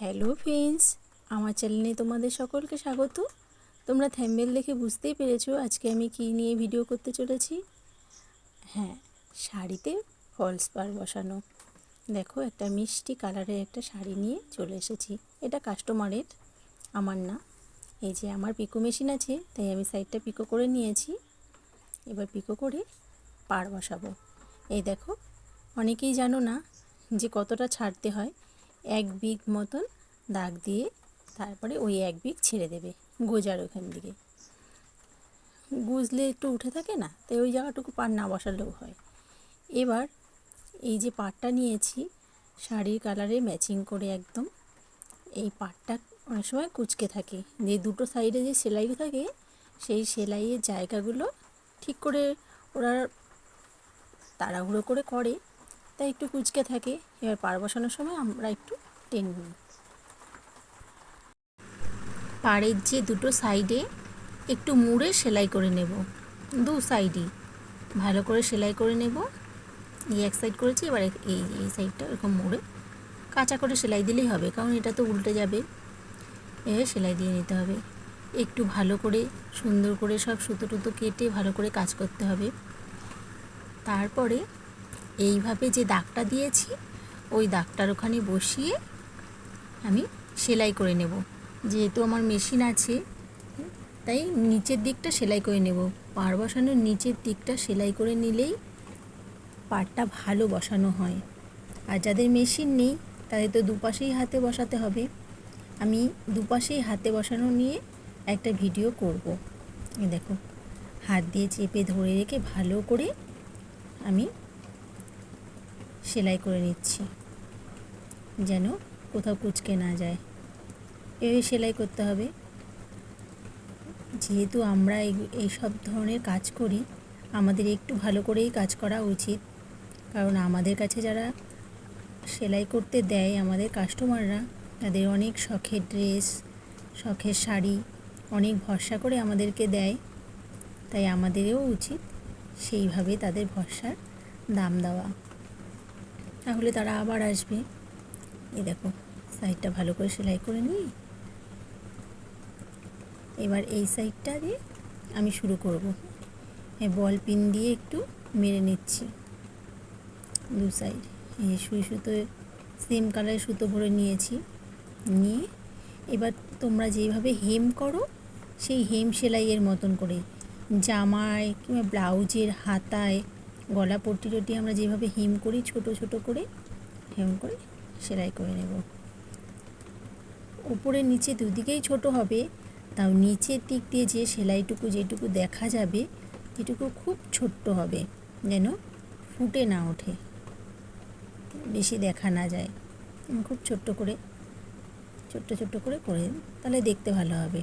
Hello friends আমার চ্যানেলে তোমাদের সকলকে স্বাগত। তোমরা থ্যাম্বেল দেখে বুঝতেই পেরেছ আজকে আমি কী নিয়ে ভিডিও করতে চলেছি। হ্যাঁ শাড়িতে ফলস পার বসানো। দেখো, একটা মিষ্টি কালারের একটা শাড়ি নিয়ে চলে এসেছি। এটা কাস্টমারের আমার না। এই যে আমার পিকো মেশিন আছে, তাই আমি সাইডটা পিকো করে নিয়েছি। এবার পিকো করে পার বসাবো। এই দেখো, অনেকেই জানো না যে কতটা ছাড়তে হয়। এক বিগ মতন দাগ দিয়ে তারপরে ওই এক বিগ ছেড়ে দেবে গোজার ওখান দিকে। গুজলে একটু উঠে থাকে না, তাই ওই জায়গাটুকু পার না বসালেও হয়। এবার এই যে পাটটা নিয়েছি, শাড়ির কালারে ম্যাচিং করে একদম, এই পাটটা অনেক সময় কুচকে থাকে। যে দুটো সাইডে যে সেলাই থাকে, সেই সেলাইয়ের জায়গাগুলো ঠিক করে ওরা তাড়াহুড়ো করে করে তাই একটু কুচকে থাকে। এবার পার বসানোর সময় আমরা একটু টেনে নিই। পাড়ের যে দুটো সাইডে একটু মুড়ে সেলাই করে নেব। দু সাইডই। ভালো করে সেলাই করে নেব। এই এক সাইড করেছি, এবার এই এই সাইডটা এরকম মুড়ে। কাঁচা করে সেলাই দিলেই হবে, কারণ এটা তো উল্টে যাবে। এভাবে সেলাই দিয়ে নিতে হবে। একটু ভালো করে সুন্দর করে সব সুতো টুতো কেটে ভালো করে কাজ করতে হবে। তারপরে এইভাবে যে দাগটা দিয়েছি, ওই দাগটার ওখানে বসিয়ে আমি সেলাই করে নেব। যেহেতু আমার মেশিন আছে, তাই নিচের দিকটা সেলাই করে নেব। পাড় বসানোর নিচের দিকটা সেলাই করে নিলেই পাড়টা ভালো বসানো হয়। আর যাদের মেশিন নেই, তাদের তো দুপাশেই হাতে বসাতে হবে। আমি দুপাশেই হাতে বসানো নিয়ে একটা ভিডিও করব। দেখো, হাত দিয়ে চেপে ধরে রেখে ভালো করে আমি সেলাই করে নিচ্ছি। যেন কোথাও কুচকে না যায়। এভাবে সেলাই করতে হবে। যেহেতু আমরা এই সব ধরনের কাজ করি, আমাদের একটু ভালো করেই কাজ করা উচিত। কারণ আমাদের কাছে যারা সেলাই করতে দেয়, আমাদের কাস্টমাররা, তাদের অনেক শখের ড্রেস, শখের শাড়ি, অনেক ভরসা করে আমাদেরকে দেয়। তাই আমাদেরও উচিত সেইভাবে তাদের ভরসার দাম দেওয়া। তাহলে তারা আবার আসবে। এই দেখো সাইডটা ভালো করে সেলাই করে নিই এবার এই সাইডটা দিয়ে আমি শুরু করব। হ্যাঁ বল পিন দিয়ে একটু মেরে নিচ্ছি। দু সাইড এই সুই সুতো সেম কালারের সুতো ভরে নিয়েছি। নিয়ে এবার তোমরা যেভাবে হেম করো, সেই হেম সেলাইয়ের মতন করে, জামায় কিংবা ব্লাউজের হাতায় গলা পট্টি টটি আমরা যেভাবে হেম করি, ছোট ছোট করে হেম করে সেলাই করে নেব। উপরে নিচে দুদিকেই ছোট হবে। তাও নিচের দিক দিয়ে যে সেলাইটুকু যেটুকু দেখা যাবে, এটুকু খুব ছোট্ট হবে, যেন ফুটে না ওঠে, বেশি দেখা না যায়। খুব ছোট্ট করে, ছোট্ট ছোট্ট করে করে তাহলে দেখতে ভালো হবে।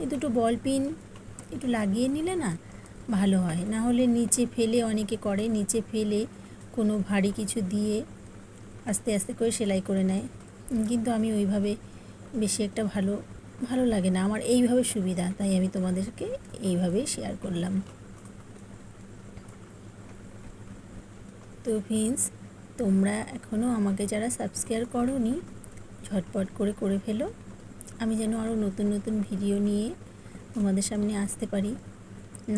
এই দুটো বল পিন একটু লাগিয়ে নিলে না ভালো হয়। না হলে নিচে ফেলে অনেকে করে, নিচে ফেলে কোনো ভারী কিছু দিয়ে আস্তে আস্তে করে সেলাই করে নেয়। কিন্তু আমি ওইভাবে বেশি একটা ভালো ভালো লাগে না। আমার এইভাবে সুবিধা, তাই আমি তোমাদেরকে এইভাবেই শেয়ার করলাম। তো ফ্রেন্ডস তোমরা এখনও আমাকে যারা সাবস্ক্রাইব করো নি ঝটপট করে করে ফেলো। আমি যেন আরও নতুন নতুন ভিডিও নিয়ে তোমাদের সামনে আসতে পারি।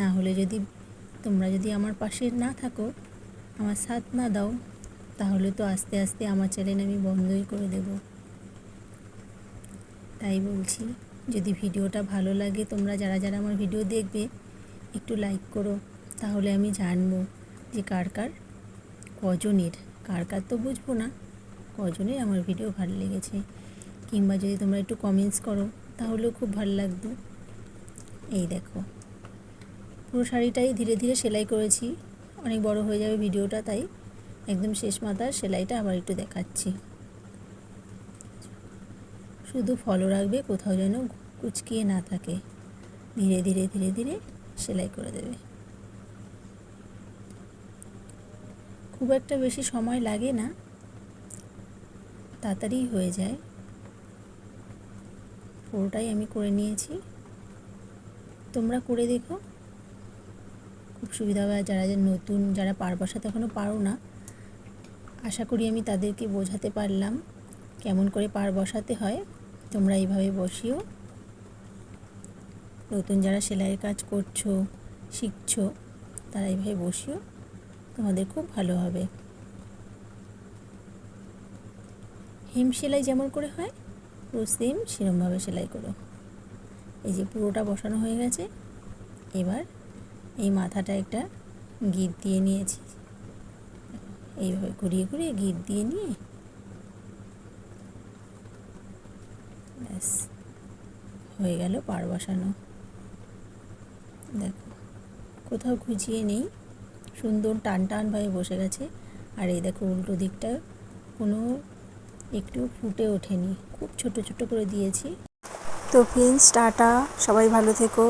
না হলে যদি তোমরা যদি আমার পাশে না থাকো, আমার সাথ না দাও, তাহলে তো আস্তে আস্তে আমার চ্যানেল আমি বন্ধই করে দেব। তাই বলছি, যদি ভিডিওটা ভালো লাগে, তোমরা যারা যারা আমার ভিডিও দেখবে, একটু লাইক করো। তাহলে আমি জানব যে কার কার, কজনের, কার কার তো বুঝব না, কজনের আমার ভিডিও ভালো লেগেছে। কিংবা যদি তোমরা একটু কমেন্টস করো, তাহলেও খুব ভালো লাগতো। এই দেখো। পুরো শাড়িটাই ধীরে ধীরে সেলাই করেছি। অনেক বড় হয়ে যাবে ভিডিওটা, তাই একদম শেষ মাথার সেলাইটা আবার একটু দেখাচ্ছি। শুধু ফলো রাখবে, কোথাও যেন কুচকিয়ে না থাকে। ধীরে ধীরে ধীরে ধীরে সেলাই করে দেবে। খুব একটা বেশি সময় লাগে না। তাড়াতাড়ি হয়ে যায়। পুরোটাই আমি করে নিয়েছি। তোমরা করে দেখো। খুব সুবিধা হবে যারা যারা নতুন, যারা পার বসাতে এখনও পারো না। আশা করি আমি তাদেরকে বোঝাতে পারলাম কেমন করে পার বসাতে হয়। তোমরা এইভাবে বসিও। নতুন যারা সেলাইয়ের কাজ করছ, শিখছো, তারা এইভাবে বসিও। তোমাদের খুব ভালো হবে। হেম সেলাই যেমন করে হয় সেম সেরমভাবে সেলাই করো। এই যে পুরোটা বসানো হয়ে গেছে। এবার এই মাথাটা একটা গিট দিয়ে নিয়েছি। এইভাবে ঘুরিয়ে ঘুরিয়ে গিট দিয়ে নিয়ে ব্যাস, হয়ে গেল পার বসানো। দেখো, কোথাও ঘুচিয়ে নেই। সুন্দর টান টানভাবে বসে গেছে। আর এই দেখো উল্টো দিকটা কোনো একটু ফুটে ওঠেনি। খুব ছোট ছোট করে দিয়েছি। তো ফ্রেন্ডস টাটা সবাই ভালো থেকো।